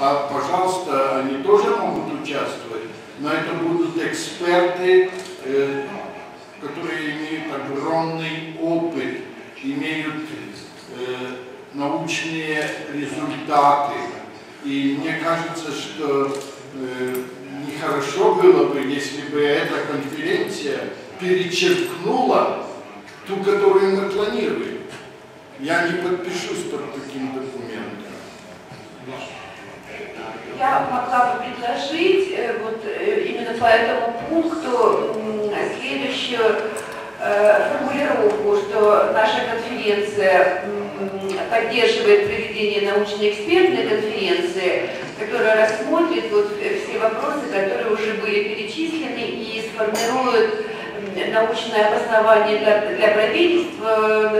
а, пожалуйста, они тоже могут участвовать, но это будут эксперты, э, которые имеют огромный опыт, имеют э, научные результаты. И мне кажется, что э, нехорошо было бы, если бы эта конференция перечеркнула ту, которую мы планируем. Я не подпишусь под таким документом. Я могла бы предложить э, вот э, именно по этому пункту следующую э, формулировку, что наша конференция поддерживает проведение научно-экспертной конференции, которая рассмотрит вот все вопросы, которые уже были перечислены и сформирует научное обоснование для, для правительства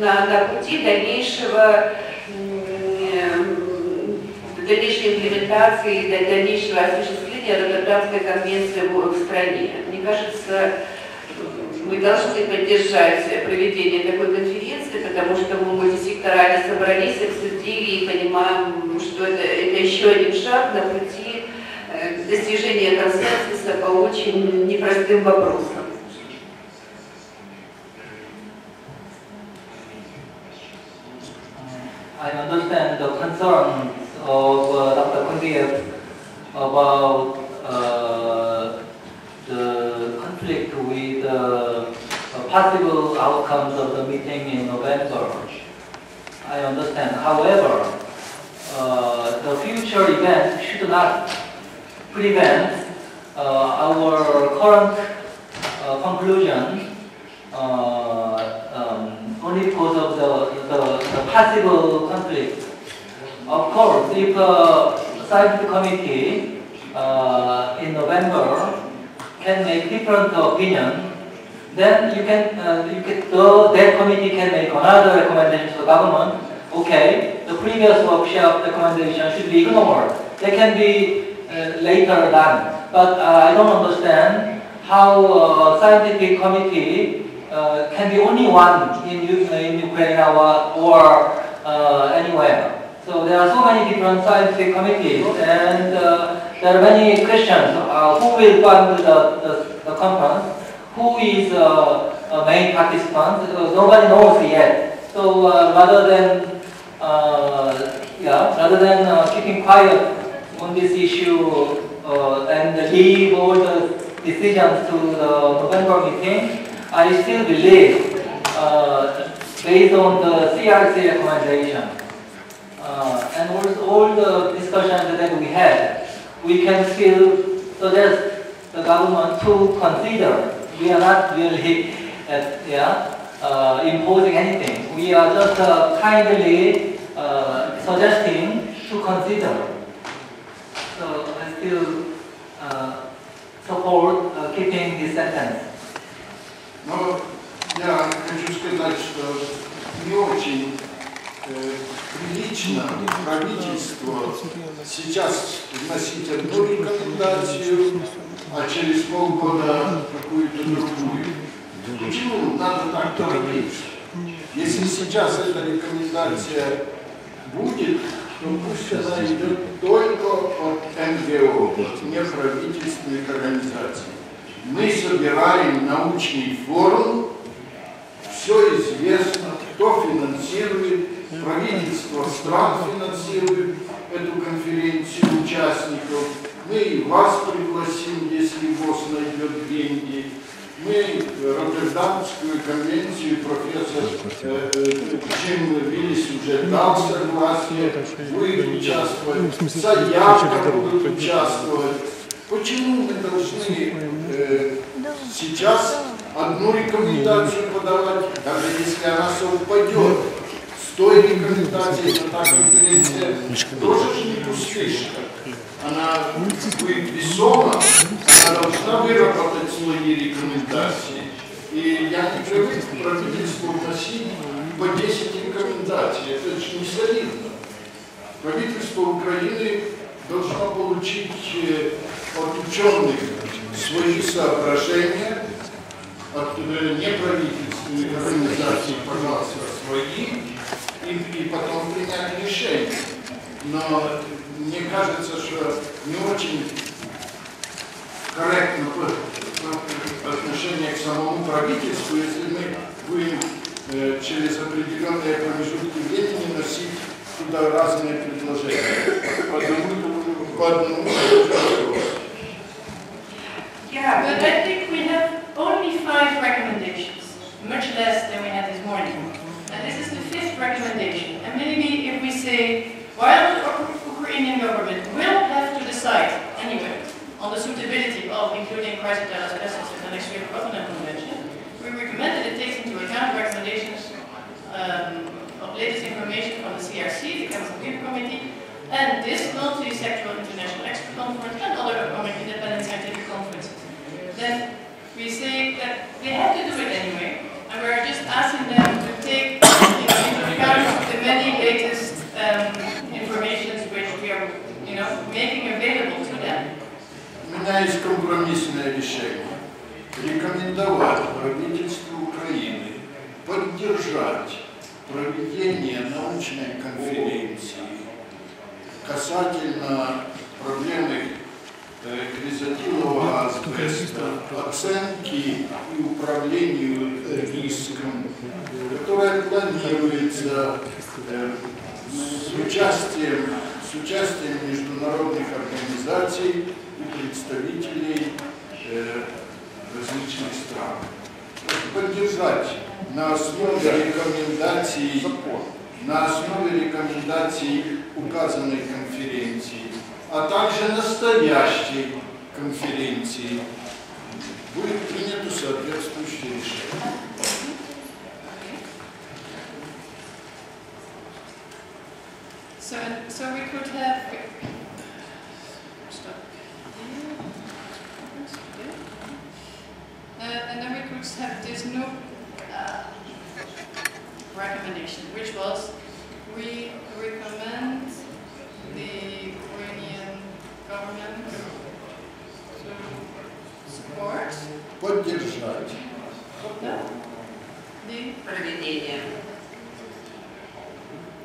на, на пути дальнейшего дальнейшей имплементации, дальнейшего осуществления Роттердамской конвенции в стране. Мне кажется, мы должны поддержать проведение такой конференции, потому что мы мультисекторально собрались, обсудили и понимаем, что это, это еще один шаг на пути э, достижения консенсуса по очень непростым вопросам. About uh, the conflict with uh, possible outcomes of the meeting in November. I understand. However, uh, the future event should not prevent uh, our current uh, conclusion um, only because of the, the, the possible conflict. Of course, if scientific committee uh, in November can make different opinion, then you can, uh, you can the, that committee can make another recommendation to the government. Okay, the previous workshop recommendation should be ignored. They can be uh, later done. But uh, I don't understand how a scientific committee uh, can be only one in, in Ukraine or, or uh, anywhere. So there are so many different scientific committees, and uh, there are many questions. Uh, who will fund the, the, the conference? Who is uh, a main participant? Uh, nobody knows yet. So uh, rather than uh, yeah, rather than keeping quiet on this issue and leave all the decisions to the November meeting, I still believe, based on the CRC recommendation, uh, and all, all the discussions that we had, we can still suggest the government to consider. We are not really uh, yeah, uh, imposing anything. We are just uh, kindly uh, suggesting to consider. So I still uh, support uh, keeping this sentence. No, yeah, interesting. That's uh, new achievement. Прилично правительству сейчас вносить одну рекомендацию, а через полгода какую-то другую. Почему надо так торопиться? Если сейчас эта рекомендация будет, то пусть она идет только от НГО, неправительственных организаций. Мы собираем научный форум, все известно, кто финансирует, правительство стран финансирует эту конференцию участников. Мы и вас пригласим, если ВОЗ найдет деньги. Мы Роттердамскую конвенцию профессор э, Джим Виллис уже дал согласие, будет участвовать, Заявка будут участвовать. Почему мы должны э, сейчас одну рекомендацию подавать, даже если она совпадет той рекомендацией, что та конференция тоже же не пустышка. Она будет весома, она должна выработать свои рекомендации. И я не привык правительству вносить по 10 рекомендаций. Это же не солидно. Правительство Украины должно получить э, от ученых свои соображения, от неправительственных организаций, пожалуйста, свои, и, и потом принять решение. Но не кажется, что не очень корректно отношению к самому правительству, если мы будем э, через определенные промежутки времени носить туда разные предложения. По одному, по одному, Я, But I think recommendation. And maybe if we say, while the Ukrainian government will have to decide anyway on the suitability of including chrysotile asbestos in the next year covenant convention, we recommend that it takes into account recommendations um, of latest information from the CRC, the Chemical People Committee, and this multi-sectoral international expert conference and other upcoming independent scientific conferences then we say that they have to do it anyway, and we're just asking them есть компромиссное решение. Рекомендовать правительству Украины поддержать проведение научной конференции касательно проблемы э, кризотилового асбеста, оценки и управлению э, риском, которая планируется э, с участием, с участием международных организаций и представителей э, различных стран. Поддержать на основе рекомендаций, на основе рекомендаций указанной конференции, а также настоящей конференции будет принято соответствующее решение. So, so we could have. and then we could have this new uh, recommendation, which was we recommend the Ukrainian government to support Поддержать the, the проведение.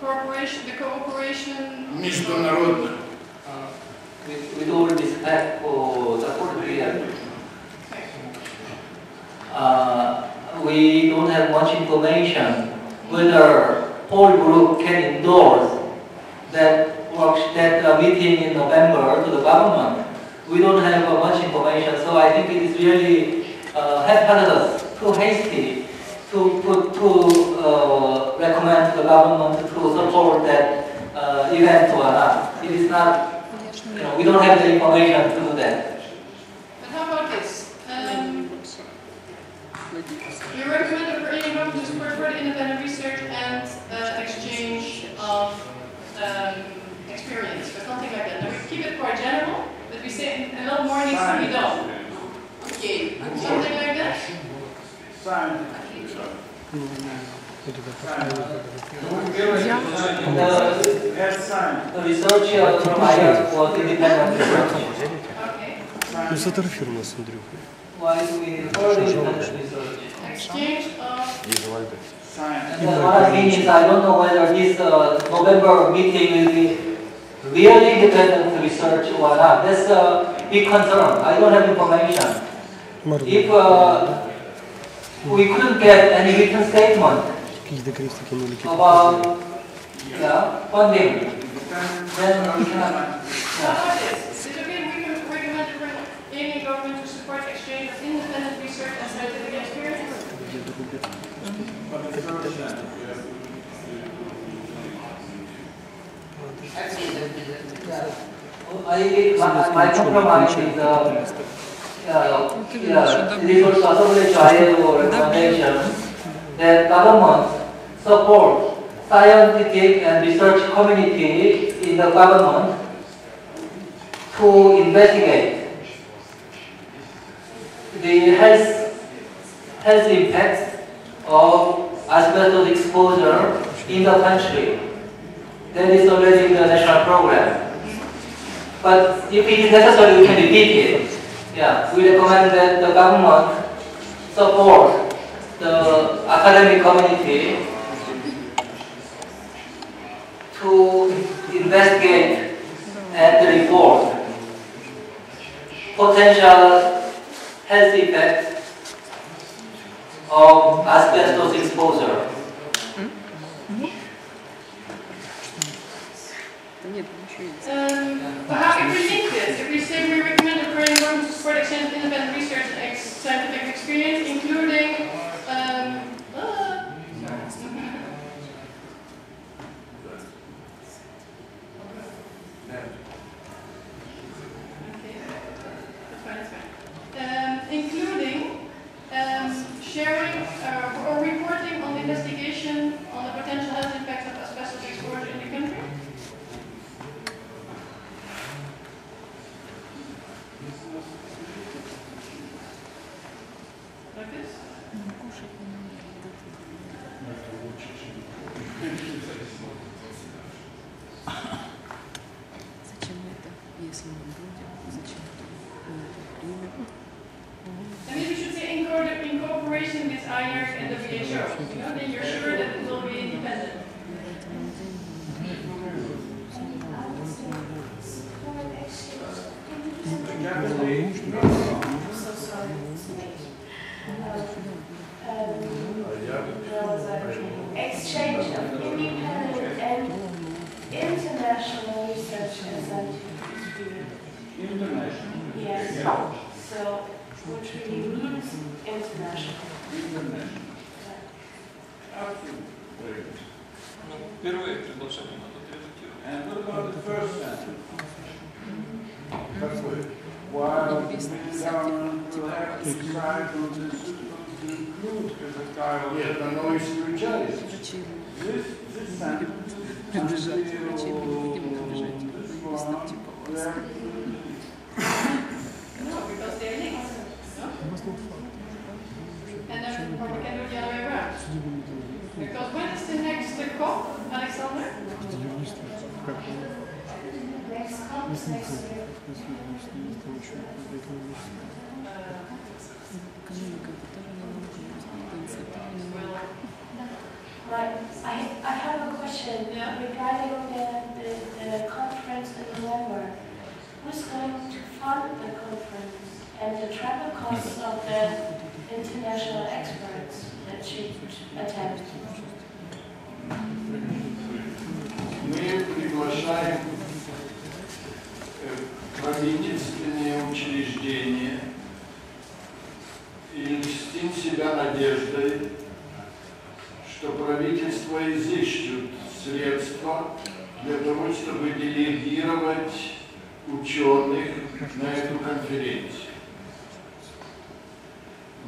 cooperation, the cooperation. международно. Uh, with, with all respect for the Korean, uh, we don't have much information whether whole group can endorse that work, that uh, meeting in November to the government. We don't have uh, much information, so I think it is really uh, haphazardous, too hasty to put to uh, recommend the government to support that uh, event or not. It is not, you know, we don't have the information to do that. But how about this? Um, we recommend the Ukrainian government to support further independent research and uh, exchange of um, experience, or something like that. Now we keep it quite general, but we say a lot more needs to be done. Okay, something like that. The, the research uh, provided was independent research. Okay. Ну, сфотографируй нас, Андрюха. Why do we refer to independent research? exchange of science. And what I mean is I don't know whether this uh, November meeting will be really dependent research or not. That's a big concern. I don't have information. If uh, we couldn't get any written statement about yeah, funding, then we cannot. Yeah. ILO recommendation that government support scientific and research community in the government to investigate the health, health impacts of asbestos exposure in the country. That is already the national program. But if it is necessary, we can repeat it. Yeah, we recommend that the government support the academic community to investigate and report potential health effects of asbestos exposure. Um, how, can we link this, if we say we recommend a program to support extended independent research and scientific experience, including, это, если мы будем? Зачем это? Мы это примем. And maybe we should say in, co- in cooperation with IARC and the WHO. You know, then you're sure that it will be independent. exchange of independent and international research and So, which really means international. Very good. Первое предложение надо редактировать. And what about the first sentence? Какой? While the government will have to decide on the suitable to include Kazakhstan. Нет, оно исключается. Зачем? This, this sentence Приближать. until Зачем мы будем приближать? this Мы one, Right. I, I have a question Yeah. regarding the, the, the conference in November. Who's going to fund the conference and the travel costs of the international experts that should attend? Мы приглашаем э, учреждения и льстим себя надеждой, что правительство изыщут средства для того, чтобы делегировать ученых на эту конференцию.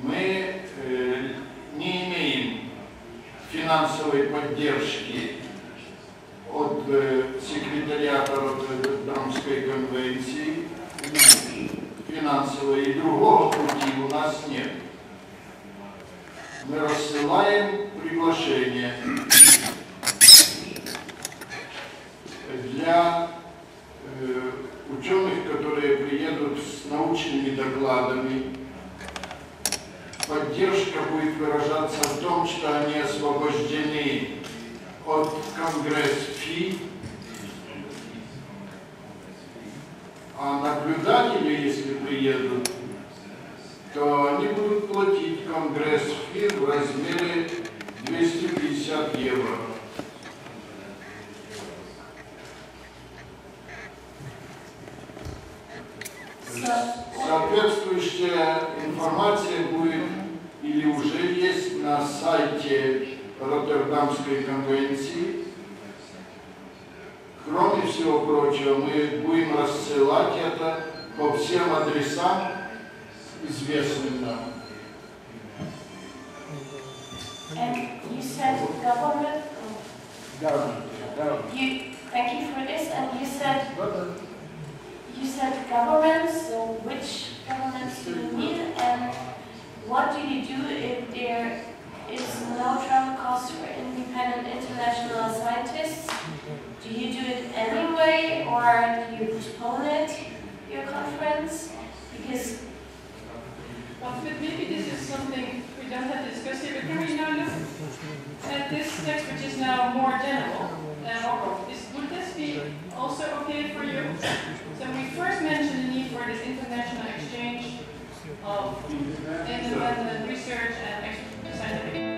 Мы э, не имеем финансовой поддержки от э, секретариата Роттердамской конвенции финансовой и другого пути у нас нет. Мы рассылаем приглашение для э, ученых, которые приедут с научными докладами. Поддержка будет выражаться в том, что они освобождены от Конгресс-фи, а наблюдатели, если приедут, то они будут платить Конгресс-фи в размере 250 евро. Соответствующая информация будет или уже есть на сайте Роттердамской конвенции. Кроме всего прочего, мы будем рассылать это по всем адресам, известным нам. And you said government, Government, government. you, thank you for this, and you said, you said governments, so which governments do you mean, and what do you do if there is no travel cost for independent international scientists? Do you do it anyway, or do you postpone it, your conference? Because Well, but maybe this is something we don't have to discuss here, but can we now look at this text which is now more general? Rocco, is, would this be also okay for you? So we first mentioned the need for this international exchange of independent research and